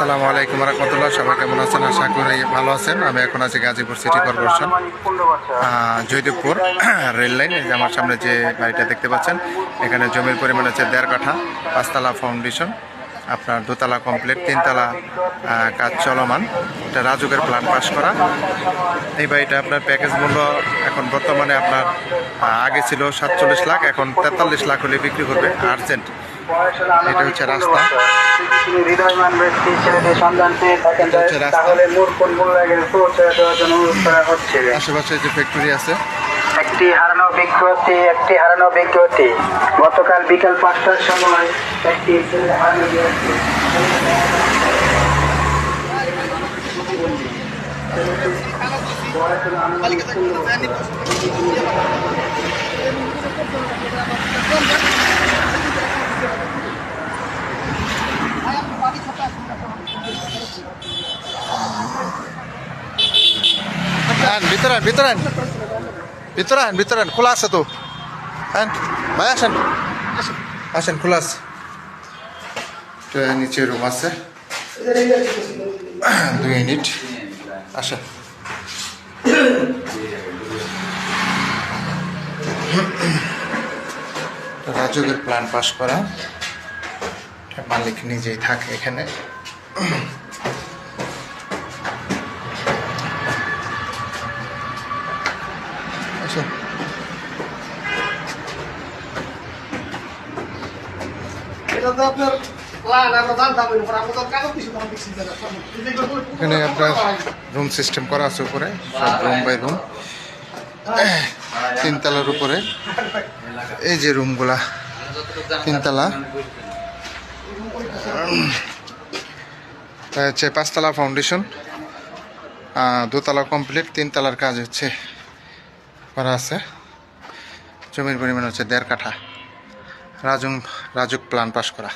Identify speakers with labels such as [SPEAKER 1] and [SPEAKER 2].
[SPEAKER 1] আসসালামু আলাইকুম রহমতুল্লাহ, সবাই কেমন আছেন? আশা করি ভালো আছেন। আমি এখন আছি Gazipur city corporation Joydebpur rail line এই যে আমার সামনে যে বাড়িটা দেখতে পাচ্ছেন, এখানে জমির পরিমাণ হচ্ছে দেড় কাঠা, পাঁচতলা ফাউন্ডেশন আপনার দোতলা কমপ্লিট তিনতলা কাজ চলমান। এটা রাজুকের প্ল্যান পাস করা। এই বাড়িটা আপনার প্যাকেজ মূল্য এখন বর্তমানে আপনার আগে ছিল সাতচল্লিশ লাখ, এখন তেতাল্লিশ লাখ হলে বিক্রি করবে। আর্জেন্ট
[SPEAKER 2] এটা হচ্ছে রাস্তা।
[SPEAKER 1] আশেপাশে যে ফ্যাক্টরি আছে।
[SPEAKER 2] একটি হারানো বিজ্ঞপ্তি একটি হারানো বিজ্ঞপ্তি। গতকাল বিকাল পাঁচটার সময় একটি হারানো
[SPEAKER 1] আন ভিতরে আন ভিতরে আন ভিতরে আন ভিতরে আন খোলা আছে তো। আন ভাই আসেন। আসেন, খোলা আছে। নিচে রুম আছে। দুই ইউনিট আসেন। রাজুকের প্ল্যান পাস করা। মালিক নিজেই থাকে এখানে।
[SPEAKER 3] এগুলো
[SPEAKER 1] এখানে আপনার রুম সিস্টেম করা আছে উপরে সব রুম বাই রুম তিনতলার উপরে। এই যে রুমগুলা তিনতলা। হচ্ছে পাঁচতলা ফাউন্ডেশন দোতলা কমপ্লিট তিনতলার কাজ হচ্ছে। করা আছে। জমির পরিমাণ হচ্ছে দেড় কাঠা। রাজুং রাজুক প্ল্যান পাশ করা।